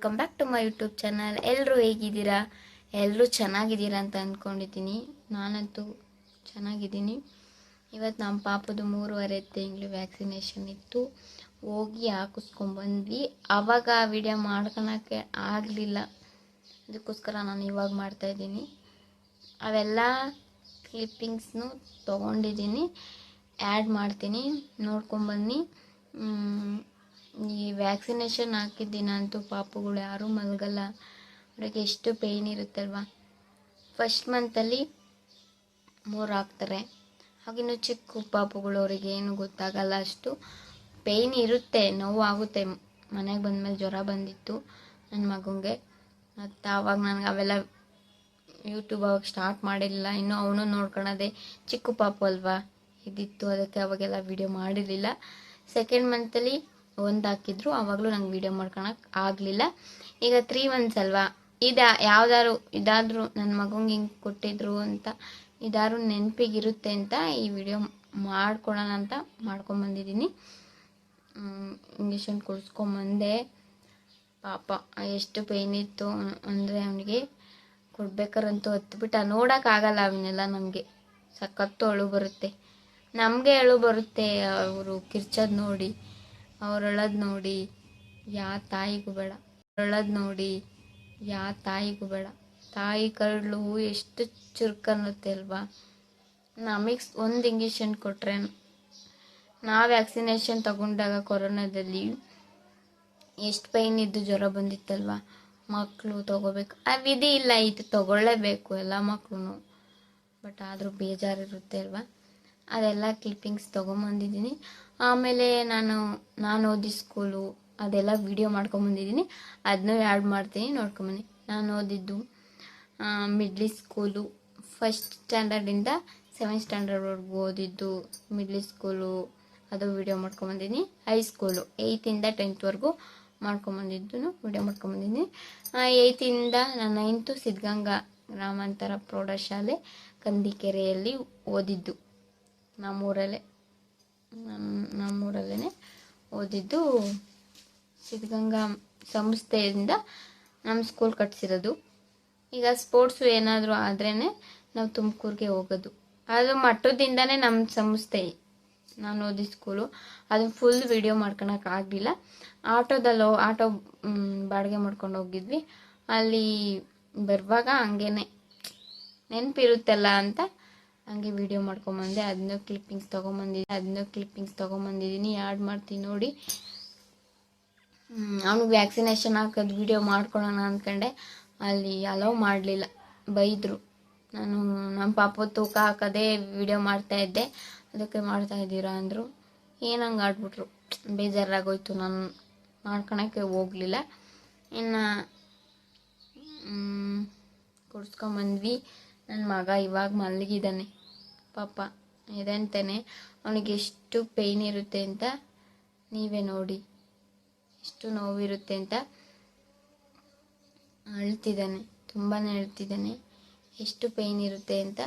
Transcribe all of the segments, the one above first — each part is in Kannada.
Welcome back to my YouTube channel. ಎಲ್ಲರೂ ಹೇಗಿದ್ದೀರಾ? ಎಲ್ಲರೂ ಚೆನ್ನಾಗಿದ್ದೀರಾ ಅಂತ ಅಂದ್ಕೊಂಡಿದ್ದೀನಿ ನಾನಂತೂ ಚೆನ್ನಾಗಿದ್ದೀನಿ. ಇವತ್ತು ನಮ್ಮ ಪಾಪದು ಮೂರುವರೆ ತಿಂಗಳು ವ್ಯಾಕ್ಸಿನೇಷನ್ ಇತ್ತು. ಹೋಗಿ ಹಾಕಿಸ್ಕೊಂಬಂದ್ವಿ ಆವಾಗ ವಿಡಿಯೋ ಮಾಡ್ಕೊಳಕ್ಕೆ ಆಗಲಿಲ್ಲ. ಅದಕ್ಕೋಸ್ಕರ ನಾನು ಇವಾಗ ಮಾಡ್ತಾಯಿದ್ದೀನಿ ಅವೆಲ್ಲ ಕ್ಲಿಪ್ಪಿಂಗ್ಸ್ನು ತೊಗೊಂಡಿದ್ದೀನಿ. ಆ್ಯಡ್ ಮಾಡ್ತೀನಿ. ನೋಡ್ಕೊಂಬನ್ನಿ ವ್ಯಾಕ್ಸಿನೇಷನ್ ಹಾಕಿದ ದಿನ ಅಂತೂ ಪಾಪುಗಳು ಯಾರೂ ಮಲಗಲ್ಲ. ಅವ್ರಿಗೆ ಎಷ್ಟು ಪೇಯ್ನ್ ಇರುತ್ತಲ್ವ? ಫಸ್ಟ್ ಮಂತಲ್ಲಿ ಮೂರು ಹಾಕ್ತಾರೆ ಹಾಗಿನ್ನು ಚಿಕ್ಕ ಪಾಪುಗಳು ಅವರಿಗೆ ಏನು ಗೊತ್ತಾಗಲ್ಲ ಅಷ್ಟು. ಪೇಯ್ನ್ ಇರುತ್ತೆ ನೋವು ಆಗುತ್ತೆ ಮನೆಗೆ ಬಂದಮೇಲೆ ಜ್ವರ ಬಂದಿತ್ತು ನನ್ನ ಮಗನಿಗೆ ಮತ್ತು ಆವಾಗ ನನಗೆ ಅವೆಲ್ಲ ಯೂಟ್ಯೂಬ್ ಅವಾಗ ಸ್ಟಾರ್ಟ್ ಮಾಡಿರಲಿಲ್ಲ. ಇನ್ನೂ ಅವನು ನೋಡ್ಕೊಳದೆ ಚಿಕ್ಕ ಪಾಪು ಅಲ್ವಾ? ಇದಿತ್ತು, ಅದಕ್ಕೆ ಅವಾಗೆಲ್ಲ ವಿಡಿಯೋ ಮಾಡಿರಲಿಲ್ಲ. ಸೆಕೆಂಡ್ ಮಂತಲ್ಲಿ ಒಂದು ಹಾಕಿದ್ರು ಆವಾಗಲೂ ನಂಗೆ ವೀಡಿಯೋ ಮಾಡ್ಕೊಳಕ್ಕೆ ಆಗಲಿಲ್ಲ. ಈಗ ತ್ರೀ ಮಂತ್ಸ್ ಅಲ್ವಾ? ಇದು ಯಾವ್ದಾದ್ರು, ಇದಾದರೂ ನನ್ನ ಮಗಂಗೆ ಹಿಂಗೆ ಕೊಟ್ಟಿದ್ರು ಅಂತ, ಇದಾದ್ರು ನೆನಪಿಗಿರುತ್ತೆ ಅಂತ ಈ ವಿಡಿಯೋ ಮಾಡ್ಕೊಳೋಣ ಅಂತ ಮಾಡ್ಕೊಂಬಂದಿದ್ದೀನಿ ಇಂಜೆಕ್ಷನ್ ಕೊಡಿಸ್ಕೊಂಬಂದೆ ಪಾಪ, ಎಷ್ಟು ಪೇನ್ ಇತ್ತು ಅಂದರೆ ಅವನಿಗೆ ಕೊಡ್ಬೇಕಾರಂತೂ ಹತ್ಬಿಟ್ಟ. ನೋಡೋಕ್ಕಾಗಲ್ಲ ಅವನ್ನೆಲ್ಲ ನಮಗೆ. ಸಖತ್ತು ಅಳು ಬರುತ್ತೆ. ನಮಗೆ ಅಳು ಬರುತ್ತೆ, ಅವರು ಕಿರ್ಚೋದು ನೋಡಿ. ಅವ್ರು ಅಳೋದು ನೋಡಿ, ಯಾ ತಾಯಿಗೂ ಬೇಡ. ಅವರೊಳದ್ ನೋಡಿ, ಯಾ ತಾಯಿಗೂ ಬೇಡ. ತಾಯಿ ಕರಳು ಎಷ್ಟು ಚುರುಕನ್ನುತ್ತೆ ಅಲ್ವಾ? ನಮಗೆ ಒಂದು ಇಂಜೆಕ್ಷನ್ ಕೊಟ್ಟರೆ ನಾವು ವ್ಯಾಕ್ಸಿನೇಷನ್ ತಗೊಂಡಾಗ ಕೊರೋನಾದಲ್ಲಿ ಎಷ್ಟು ಪೈನ್ ಇದ್ದು ಜ್ವರ ಬಂದಿತ್ತಲ್ವ? ಮಕ್ಕಳು ತಗೋಬೇಕು. ಆ ವಿಧಿ ಇಲ್ಲ, ಇದು ತಗೊಳ್ಳೇಬೇಕು ಎಲ್ಲ ಮಕ್ಕಳು ಬಟ್ ಆದರೂ ಬೇಜಾರಿರುತ್ತೆ ಅಲ್ವಾ? ಅದೆಲ್ಲ ಕ್ಲಿಪ್ಪಿಂಗ್ಸ್ ತೊಗೊಂಬಂದಿದ್ದೀನಿ. ಆಮೇಲೆ ನಾನು ನಾನು ಓದಿದ ಸ್ಕೂಲು ಅದೆಲ್ಲ ವಿಡಿಯೋ ಮಾಡ್ಕೊಂಬಂದಿದ್ದೀನಿ. ಅದನ್ನೂ ಆ್ಯಡ್ ಮಾಡ್ತೀನಿ, ನೋಡ್ಕೊಂಬನ್ನಿ. ನಾನು ಓದಿದ್ದು ಮಿಡ್ಲಿ ಸ್ಕೂಲು ಫಸ್ಟ್ ಸ್ಟ್ಯಾಂಡರ್ಡಿಂದ ಸೆವೆಂತ್ ಸ್ಟ್ಯಾಂಡರ್ಡ್ವರೆಗೂ ಓದಿದ್ದು ಮಿಡ್ಲಿ ಸ್ಕೂಲು ಅದು ವಿಡಿಯೋ ಮಾಡ್ಕೊಂಬಂದಿದ್ದೀನಿ. ಹೈಸ್ಕೂಲು ಏಯ್ತಿಂದ ಟೆಂತ್ವರೆಗೂ ಮಾಡ್ಕೊಂಬಂದಿದ್ದು ವಿಡಿಯೋ ಮಾಡ್ಕೊಂಬಂದಿದ್ದೀನಿ ಏಯ್ತಿಂದ ನಾನು ನೈನ್ತು ಸಿದ್ಧಗಂಗಾ ಗ್ರಾಮಾಂತರ ಪ್ರೌಢಶಾಲೆ, ಕಂದಿಕೆರೆಯಲ್ಲಿ ಓದಿದ್ದು. ನಮ್ಮೂರಲ್ಲೇ ನಮ್ಮ ನಮ್ಮೂರಲ್ಲೇ ಓದಿದ್ದು ಸಿದ್ಧಗಂಗಾ ಸಂಸ್ಥೆಯಿಂದ ನಮ್ಮ ಸ್ಕೂಲ್ ಕಟ್ಸಿರೋದು. ಈಗ ಸ್ಪೋರ್ಟ್ಸು ಏನಾದರೂ ಆದ್ರೇ ನಾವು ತುಮಕೂರಿಗೆ ಹೋಗೋದು. ಅದು ಮಟ್ಟದಿಂದನೇ ನಮ್ಮ ಸಂಸ್ಥೆ, ನಾನು ಓದಿದ ಸ್ಕೂಲು ಅದು ಫುಲ್ ವಿಡಿಯೋ ಮಾಡ್ಕೊಳಕ್ಕೆ ಆಗಲಿಲ್ಲ. ಆಟೋದಲ್ಲಿ, ಆಟೋ ಬಾಡಿಗೆ ಮಾಡ್ಕೊಂಡು ಹೋಗಿದ್ವಿ. ಅಲ್ಲಿ ಬರುವಾಗ ಹಂಗೇನೆ ನೆನಪಿರುತ್ತಲ್ಲ ಅಂತ ಹಂಗೆ ವಿಡಿಯೋ ಮಾಡ್ಕೊಂಬಂದೆ ಅದನ್ನ ಕ್ಲಿಪ್ಪಿಂಗ್ಸ್ ತೊಗೊಂಬಂದಿದ್ದೆ ಅದನ್ನ ಕ್ಲಿಪ್ಪಿಂಗ್ಸ್ ತೊಗೊಂಬಂದಿದ್ದೀನಿ ಆ್ಯಡ್ ಮಾಡ್ತೀನಿ ನೋಡಿ. ಅವ್ನಿಗೆ ವ್ಯಾಕ್ಸಿನೇಷನ್ ಹಾಕೋದು ವಿಡಿಯೋ ಮಾಡ್ಕೊಳೋಣ ಅಂದ್ಕೊಂಡೆ ಅಲ್ಲಿ ಅಲೋ ಮಾಡಲಿಲ್ಲ, ಬೈದರು. ನಾನು ನಮ್ಮ ಪಾಪ ತೂಕ ಹಾಕೋದೇ ವಿಡಿಯೋ ಮಾಡ್ತಾ ಇದ್ದೆ. ಅದಕ್ಕೆ ಮಾಡ್ತಾ ಇದ್ದೀರಾ ಅಂದರು. ಹಂಗೆ ಆಡ್ಬಿಟ್ರು. ಬೇಜಾರಾಗೋಯ್ತು, ನಾನು ಮಾಡ್ಕೊಳಕ್ಕೆ ಹೋಗಲಿಲ್ಲ. ಇನ್ನು ಕೊಡ್ಸ್ಕೊಂಬಂದ್ವಿ. ನನ್ನ ಮಗ ಇವಾಗ ಮಲಗಿದ್ದಾನೆ ಪಾಪ ಇದಂತಾನೆ ಅವನಿಗೆ ಎಷ್ಟು ಪೇಯ್ನ್ ಇರುತ್ತೆ ಅಂತ ನೀವೇ ನೋಡಿ. ಎಷ್ಟು ನೋವಿರುತ್ತೆ ಅಂತ ಅಳ್ತಿದ್ದಾನೆ ತುಂಬಾ ಅಳ್ತಿದ್ದಾನೆ. ಎಷ್ಟು ಪೇಯ್ನ್ ಇರುತ್ತೆ ಅಂತ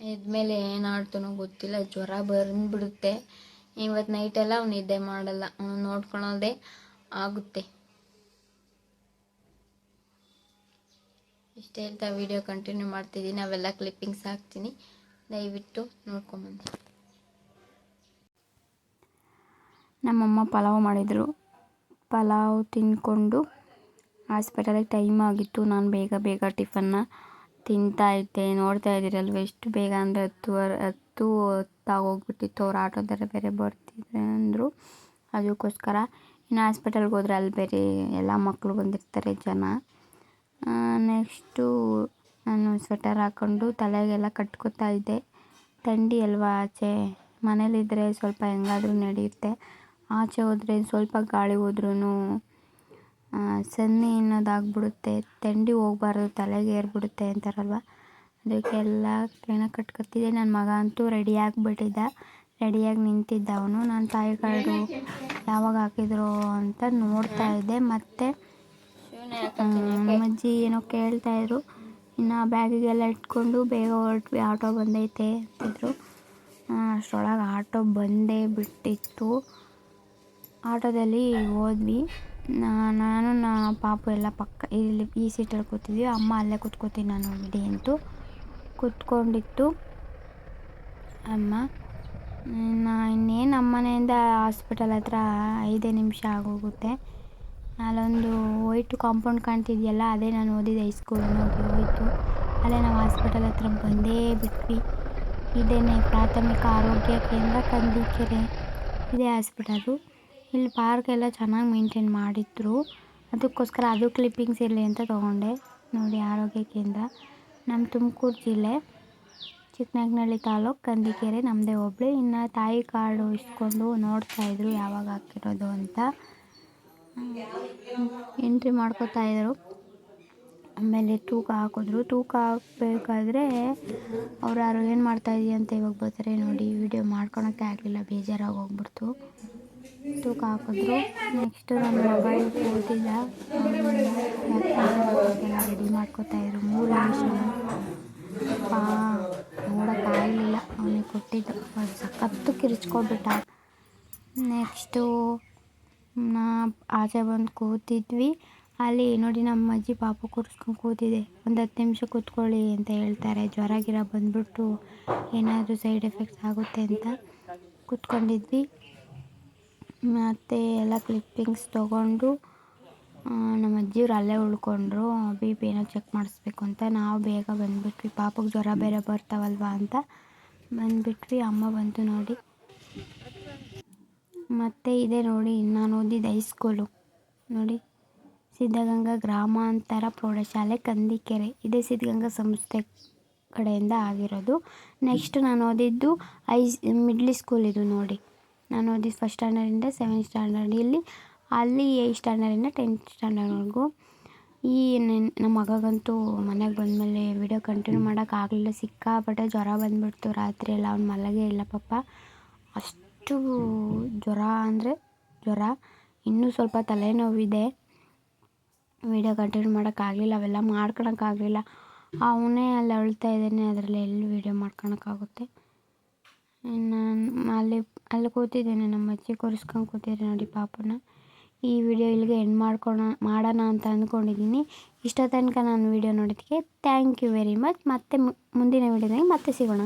ಎದ್ಮೇಲೆ ಏನಾಡ್ತಾನೋ ಗೊತ್ತಿಲ್ಲ, ಜ್ವರ ಬಂದ್ಬಿಡುತ್ತೆ. ಇವತ್ತು ನೈಟೆಲ್ಲ ಅವ್ನು ನಿದ್ದೆ ಮಾಡಲ್ಲ, ಅವ್ನು ನೋಡ್ಕೊಳೋದೇ ಆಗುತ್ತೆ. ಇಷ್ಟೇ ಹೇಳ್ತಾ ವಿಡಿಯೋ ಕಂಟಿನ್ಯೂ ಮಾಡ್ತಿದ್ದೀನಿ. ಅವೆಲ್ಲ ಕ್ಲಿಪ್ಪಿಂಗ್ಸ್ ಹಾಕ್ತೀನಿ. ದಯವಿಟ್ಟು ನೋಡ್ಕೊಂಬಂದಿ ನಮ್ಮಮ್ಮ ಪಲಾವ್ ಮಾಡಿದರು. ಪಲಾವ್ ತಿಂದ್ಕೊಂಡು ಹಾಸ್ಪಿಟಲಿಗೆ ಟೈಮ್ ಆಗಿತ್ತು. ನಾನು ಬೇಗ ಬೇಗ ಟಿಫನ್ನ ತಿಂತಾ ಇದ್ದೆ. ನೋಡ್ತಾ ಇದ್ದೀರಲ್ವ ಎಷ್ಟು ಬೇಗ ಅಂದರೆ ಹತ್ತು ಹತ್ತು ಹೊತ್ತಾಗೋಗ್ಬಿಟ್ಟಿತ್ತು ಅವ್ರು ಆಟೋದರ ಬೇರೆ ಬರ್ತಿದ್ರೆ ಅಂದರು. ಅದಕ್ಕೋಸ್ಕರ ಇನ್ನು ಹಾಸ್ಪಿಟಲ್ಗೆ ಹೋದ್ರೆ ಅಲ್ಲಿ ಬೇರೆ ಎಲ್ಲ ಮಕ್ಕಳು ಬಂದಿರ್ತಾರೆ ಜನ. ನೆಕ್ಸ್ಟು ನಾನು ಸ್ವೆಟರ್ ಹಾಕ್ಕೊಂಡು ತಲೆಗೆಲ್ಲ ಕಟ್ಕೋತಾ ಇದ್ದೆ. ಥಂಡಿ ಅಲ್ವಾ ಆಚೆ? ಮನೇಲಿದ್ದರೆ ಸ್ವಲ್ಪ ಹೆಂಗಾದ್ರೂ ನಡೆಯುತ್ತೆ. ಆಚೆ ಹೋದರೆ ಸ್ವಲ್ಪ ಗಾಳಿ ಹೋದ್ರೂ ಸನ್ನಿ ಅನ್ನೋದಾಗ್ಬಿಡುತ್ತೆ ಥಂಡಿ ಹೋಗ್ಬಾರ್ದು ತಲೆಗೆ ಏರ್ಬಿಡುತ್ತೆ ಅಂತಾರಲ್ವ? ಅದಕ್ಕೆಲ್ಲ ಕ್ಲೀನಾಗಿ ಕಟ್ಕೊತಿದ್ದೆ. ನನ್ನ ಮಗ ಅಂತೂ ರೆಡಿ ಆಗಿಬಿಟ್ಟಿದ್ದ. ರೆಡಿಯಾಗಿ ನಿಂತಿದ್ದ ಅವನು. ನಾನು ತಾಯಿ ಕಾರ್ಡು ಯಾವಾಗ ಹಾಕಿದ್ರು ಅಂತ ನೋಡ್ತಾ ಇದ್ದೆ. ಮತ್ತು ನಮ್ಮಜ್ಜಿ ಏನೋ ಕೇಳ್ತಾಯಿದ್ರು ಇನ್ನು ಬ್ಯಾಗಿಗೆಲ್ಲ ಇಟ್ಕೊಂಡು ಬೇಗ ಹೊರಟ್ವಿ. ಆಟೋ ಬಂದೈತೆ ಅಂತಿದ್ರು. ಅಷ್ಟರೊಳಗೆ ಆಟೋ ಬಂದೇ ಬಿಟ್ಟಿತ್ತು. ಆಟೋದಲ್ಲಿ ಹೋದ್ವಿ. ನಾನು, ನಾ, ಪಾಪು ಎಲ್ಲ ಪಕ್ಕ ಇಲ್ಲಿ ಈ ಸೀಟಲ್ಲಿ ಕೂತಿದ್ವಿ. ಅಮ್ಮ ಅಲ್ಲೇ ಕೂತ್ಕೋತೀನಿ ನಾನು ಬಿಡಿ ಅಂತೂ ಕೂತ್ಕೊಂಡಿತ್ತು. ಅಮ್ಮ ನಾ ಇನ್ನೇನು ಅಮ್ಮನೆಯಿಂದ ಹಾಸ್ಪಿಟಲ್ ಹತ್ರ ಐದೇ ನಿಮಿಷ ಆಗೋಗುತ್ತೆ. ಅಲ್ಲೊಂದು ವೈಟ್ ಕಾಂಪೌಂಡ್ ಕಾಣ್ತಿದೆಯಲ್ಲ, ಅದೇ ನಾನು ಓದಿದ ಹೈಸ್ಕೂಲ್ ನೋಡಿ ಹೋಯ್ತು ಅಲ್ಲೇ ನಾವು ಹಾಸ್ಪಿಟಲ್ ಹತ್ರ ಬಂದೇ ಬಿಟ್ವಿ. ಇದೇನೆ ಪ್ರಾಥಮಿಕ ಆರೋಗ್ಯ ಕೇಂದ್ರ ಕಂದೀಕೆರೆ. ಇದೇ ಹಾಸ್ಪಿಟಲು ಇಲ್ಲಿ ಪಾರ್ಕ್ ಎಲ್ಲ ಚೆನ್ನಾಗಿ ಮೇಂಟೈನ್ ಮಾಡಿದ್ರು. ಅದಕ್ಕೋಸ್ಕರ ಅದು ಕ್ಲಿಪ್ಪಿಂಗ್ಸ್ ಇರಲಿ ಅಂತ ತೊಗೊಂಡೆ. ನೋಡಿ, ಆರೋಗ್ಯ ಕೇಂದ್ರ. ನಮ್ಮ ತುಮಕೂರು ಜಿಲ್ಲೆ, ಚಿಕ್ಕನಗ್ನಳ್ಳಿ ತಾಲೂಕು ಕಂದಿಕೆರೆ. ನಮ್ಮದೇ ಒಬ್ಬಳೇ ಇನ್ನು ತಾಯಿ ಕಾರ್ಡು ಇಸ್ಕೊಂಡು ನೋಡ್ತಾಯಿದ್ರು ಯಾವಾಗ ಹಾಕಿರೋದು ಅಂತ. ಎಂಟ್ರಿ ಮಾಡ್ಕೋತಾ ಇದ್ರು. ಆಮೇಲೆ ತೂಕ ಹಾಕಿದ್ರು. ತೂಕ ಹಾಕಬೇಕಾದ್ರೆ ಅವ್ರು ಯಾರು ಏನು ಮಾಡ್ತಾಯಿದ್ದೀಯ ಅಂತ ಇವಾಗ ಬರ್ತಾರೆ ನೋಡಿ. ವಿಡಿಯೋ ಮಾಡ್ಕೊಳಕ್ಕೆ ಆಗಲಿಲ್ಲ. ಬೇಜಾರಾಗಿ ಹೋಗ್ಬಿಡ್ತು. ತೂಕ ಹಾಕಿದ್ರು. ನೆಕ್ಸ್ಟು ನಮ್ಮ ಮೊಬೈಲ್ ಕೂತಿಲ್ಲ ರೆಡಿ ಮಾಡ್ಕೋತಾ ಇದ್ರು. ಮೂರು ನಿಮಿಷ. ನೋಡೋಕ್ಕಾಗಲಿಲ್ಲ ಅವನಿಗೆ ಕೊಟ್ಟಿದ್ದು. ಸಖತ್ತು ಕಿರಿಚ್ಕೊಬಿಟ್ಟ. ನೆಕ್ಸ್ಟು ಆಚೆ ಬಂದು ಕೂತಿದ್ವಿ. ಅಲ್ಲಿ ನೋಡಿ ನಮ್ಮ ಅಜ್ಜಿ ಪಾಪ ಕೂರಿಸ್ಕೊಂಡು ಕೂತಿದೆ. ಒಂದು ಹತ್ತು ನಿಮಿಷ ಕೂತ್ಕೊಳ್ಳಿ ಅಂತ ಹೇಳ್ತಾರೆ. ಜ್ವರ ಗಿರ ಬಂದ್ಬಿಟ್ಟು ಏನಾದರೂ ಸೈಡ್ ಎಫೆಕ್ಟ್ಸ್ ಆಗುತ್ತೆ ಅಂತ ಕೂತ್ಕೊಂಡಿದ್ವಿ. ಮತ್ತು ಎಲ್ಲ ಕ್ಲಿಪ್ಪಿಂಗ್ಸ್ ತೊಗೊಂಡು ನಮ್ಮ ಅಜ್ಜಿಯವ್ರು ಅಲ್ಲೇ ಉಳ್ಕೊಂಡ್ರು. ಬಿ ಪಿ ಏನೋ ಚೆಕ್ ಮಾಡಿಸ್ಬೇಕು ಅಂತ. ನಾವು ಬೇಗ ಬಂದುಬಿಟ್ವಿ. ಪಾಪಗೆ ಜ್ವರ ಬೇರೆ ಬರ್ತಾವಲ್ವಾ ಅಂತ ಬಂದುಬಿಟ್ವಿ. ಅಮ್ಮ ಬಂತು ನೋಡಿ. ಮತ್ತು ಇದೆ ನೋಡಿ, ನಾನು ಓದಿದ ಹೈಸ್ಕೂಲು ನೋಡಿ, ಸಿದ್ಧಗಂಗಾ ಗ್ರಾಮಾಂತರ ಪ್ರೌಢಶಾಲೆ, ಕಂದಿಕೆರೆ. ಇದೇ ಸಿದ್ಧಗಂಗಾ ಸಂಸ್ಥೆ ಕಡೆಯಿಂದ ಆಗಿರೋದು. ನೆಕ್ಸ್ಟ್ ನಾನು ಓದಿದ್ದು ಐ ಮಿಡ್ಲ್ ಸ್ಕೂಲ್ ಇದು ನೋಡಿ. ನಾನು ಓದಿದ್ದು ಫಸ್ಟ್ ಸ್ಟ್ಯಾಂಡರ್ಡಿಂದ ಸೆವೆಂತ್ ಸ್ಟ್ಯಾಂಡರ್ಡ್ ಇಲ್ಲಿ. ಅಲ್ಲಿ ಏಯ್ಟ್ ಸ್ಟ್ಯಾಂಡರ್ಡಿಂದ ಟೆಂತ್ ಸ್ಟ್ಯಾಂಡರ್ಡ್ವರೆಗೂ ಈ ನಮ್ಮ ಮಗಗಂತೂ ಮನೆಗೆ ಬಂದಮೇಲೆ ವಿಡಿಯೋ ಕಂಟಿನ್ಯೂ ಮಾಡೋಕ್ಕಾಗಲಿಲ್ಲ ಸಿಕ್ಕಾಪಟ್ಟೆ ಜ್ವರ ಬಂದುಬಿಡ್ತು. ರಾತ್ರಿ ಎಲ್ಲ ಅವ್ನು ಮಲಗೇ ಇಲ್ಲ ಪಾಪ. ಅಷ್ಟು ಜ್ವರ ಅಂದರೆ ಜ್ವರ ಇನ್ನೂ ಸ್ವಲ್ಪ ತಲೆನೋವಿದೆ. ವಿಡಿಯೋ ಕಂಟಿನ್ಯೂ ಮಾಡೋಕ್ಕಾಗಲಿಲ್ಲ ಅವೆಲ್ಲ ಮಾಡ್ಕೊಳಕ್ಕಾಗಲಿಲ್ಲ. ಅವನೇ ಅಲ್ಲಿ ಅಳ್ತಾ ಇದ್ದಾನೆ ಅದರಲ್ಲಿ ಎಲ್ಲಿ ವಿಡಿಯೋ ಮಾಡ್ಕೊಳಕ್ಕಾಗುತ್ತೆ. ನಾನು ಅಲ್ಲಿ ಅಲ್ಲಿ ಕೂತಿದ್ದೇನೆ ನಮ್ಮ ಅಜ್ಜಿ ಕೂರಿಸ್ಕೊಂಡು ಕೂತಿದ್ದೆ ನೋಡಿ ಪಾಪನ. ಈ ವಿಡಿಯೋ ಇಲ್ಲಿಗೆ ಎಂಡ್ ಮಾಡ್ಕೊಳ ಮಾಡೋಣ ಅಂತ ಅಂದ್ಕೊಂಡಿದ್ದೀನಿ. ಇಷ್ಟೋ ತನಕ ನಾನು ವೀಡಿಯೋ ನೋಡಿದ್ದಕ್ಕೆ ಥ್ಯಾಂಕ್ ಯು ವೆರಿ ಮಚ್ ಮತ್ತೆ ಮುಂದಿನ ವಿಡಿಯೋದಾಗ ಮತ್ತೆ ಸಿಗೋಣ.